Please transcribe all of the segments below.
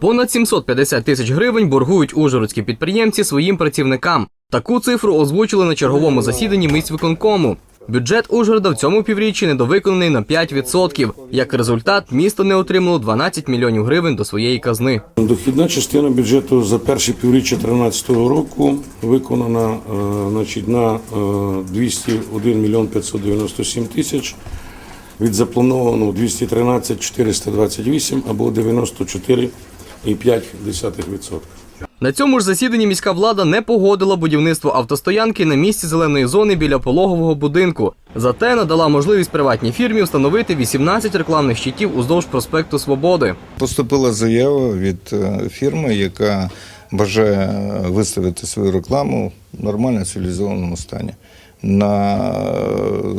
Понад 750 тисяч гривень боргують ужгородські підприємці своїм працівникам. Таку цифру озвучили на черговому засіданні міськвиконкому. Бюджет Ужгорода в цьому півріччі недовиконаний на 5%. Як результат, місто не отримало 12 мільйонів гривень до своєї казни. Дохідна частина бюджету за перші півріччя 2013 року виконана е, значить, на е, 201 мільйон 597 тисяч від запланованого 213 428 або 94,5%. На цьому ж засіданні міська влада не погодила будівництво автостоянки на місці зеленої зони біля пологового будинку. Зате надала можливість приватній фірмі встановити 18 рекламних щитів уздовж проспекту Свободи. Поступила заява від е, фірми, яка бажає виставити свою рекламу в нормально цивілізованому стані, на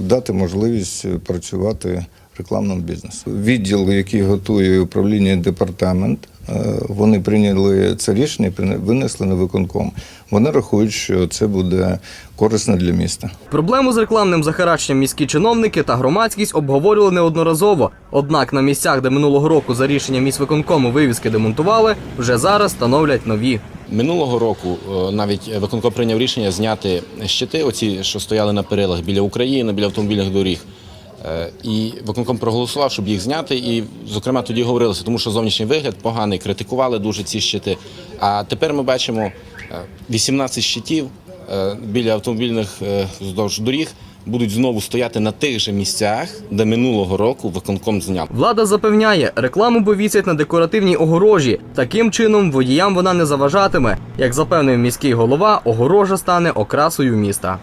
дати можливість працювати рекламному бізнесу. Відділ, який готує управління департамент, вони прийняли це рішення, і винесли на виконком. Вони рахують, що це буде корисно для міста. Проблему з рекламним захаращенням міські чиновники та громадськість обговорювали неодноразово. Однак на місцях, де минулого року за рішенням міськвиконкому вивіски демонтували, вже зараз становлять нові. Минулого року е, навіть виконком прийняв рішення зняти щити, оці, що стояли на перилах біля України, біля автомобільних доріг. Е, І виконком проголосував, щоб їх зняти. І, зокрема, тоді говорилося, тому що зовнішній вигляд поганий, критикували дуже ці щити. А тепер ми бачимо е, 18 щитів е, біля автомобільних е, вздовж доріг будуть знову стояти на тих же місцях, де минулого року виконком зняв. Влада запевняє, рекламу повісять на декоративній огорожі. Таким чином водіям вона не заважатиме. Як запевнив міський голова, огорожа стане окрасою міста.